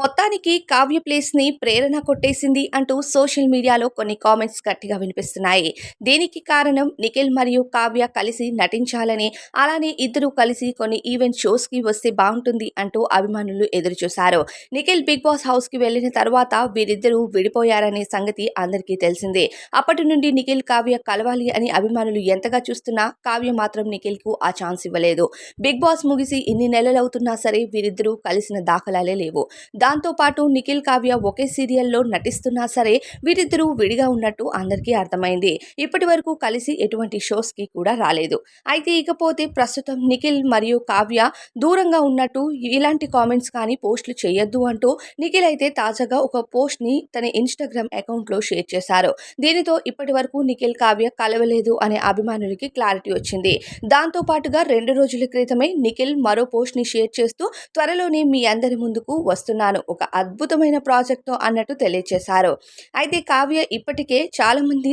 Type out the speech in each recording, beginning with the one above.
మొత్తానికి కావ్య ప్లేస్ని ప్రేరణ కొట్టేసింది అంటూ సోషల్ మీడియాలో కొన్ని కామెంట్స్ గట్టిగా వినిపిస్తున్నాయి. దీనికి కారణం నిఖిల్ మరియు కావ్య కలిసి నటించాలని అలానే ఇద్దరు కలిసి కొన్ని ఈవెంట్ షోస్కి వస్తే బాగుంటుంది అంటూ అభిమానులు ఎదురు చూశారు నిఖిల్ బిగ్ బాస్ హౌస్కి వెళ్ళిన తర్వాత వీరిద్దరూ విడిపోయారనే సంగతి అందరికీ తెలిసిందే. అప్పటి నుండి నిఖిల్ కావ్య కలవాలి అని అభిమానులు ఎంతగా చూస్తున్నా కావ్య మాత్రం నిఖిల్కు ఆ ఛాన్స్ ఇవ్వలేదు. బిగ్ బాస్ ముగిసి ఇన్ని నెలలవుతున్నా సరే వీరిద్దరూ కలిసిన దాఖలాలే లేవు. దా దాంతోపాటు నిఖిల్ కావ్య ఒకే సీరియల్లో నటిస్తున్నా సరే వీరిద్దరూ విడిగా ఉన్నట్టు అందరికీ అర్థమైంది. ఇప్పటి వరకు కలిసి ఎటువంటి షోస్కి కూడా రాలేదు. అయితే ఇకపోతే ప్రస్తుతం నిఖిల్ మరియు కావ్య దూరంగా ఉన్నట్టు ఇలాంటి కామెంట్స్ కానీ పోస్టులు చేయొద్దు అంటూ నిఖిల్ అయితే తాజాగా ఒక పోస్ట్ని తన ఇన్స్టాగ్రామ్ అకౌంట్లో షేర్ చేశారు. దీనితో ఇప్పటి వరకు నిఖిల్ కావ్య కలవలేదు అనే అభిమానులకి క్లారిటీ వచ్చింది. దాంతో పాటుగా రెండు రోజుల క్రితమే నిఖిల్ మరో పోస్ట్ని షేర్ చేస్తూ త్వరలోనే మీ అందరి ముందుకు వస్తున్నాను. ఒక అద్భుతమైన ప్రాజెక్ట్తో అన్నట్టు తెలియజేశారు అయితే కావ్య ఇప్పటికే చాలా మంది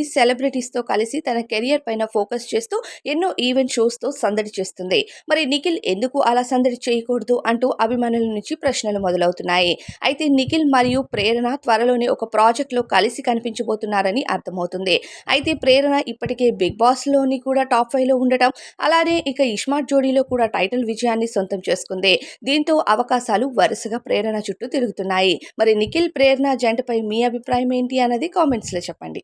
కలిసి తన కెరియర్ పైన ఫోకస్ చేస్తూ ఎన్నో ఈవెంట్ షోస్తో సందడి చేస్తుంది. మరి నిఖిల్ ఎందుకు అలా సందడి చేయకూడదు అంటూ అభిమానుల నుంచి ప్రశ్నలు మొదలవుతున్నాయి. అయితే నిఖిల్ మరియు ప్రేరణ త్వరలోనే ఒక ప్రాజెక్ట్లో కలిసి కనిపించబోతున్నారని అర్థమవుతుంది. అయితే ప్రేరణ ఇప్పటికే బిగ్ బాస్లోని కూడా టాప్ ఫైవ్లో ఉండటం అలానే ఇక ఇస్మార్ట్ జోడీలో కూడా టైటిల్ విజయాన్ని సొంతం చేసుకుంది. దీంతో అవకాశాలు వరుసగా ప్రేరణ చుట్టూ తిరుగుతున్నాయి. మరి నిఖిల్ ప్రేరణ జంటపై మీ అభిప్రాయం ఏంటి అన్నది కామెంట్స్లో చెప్పండి.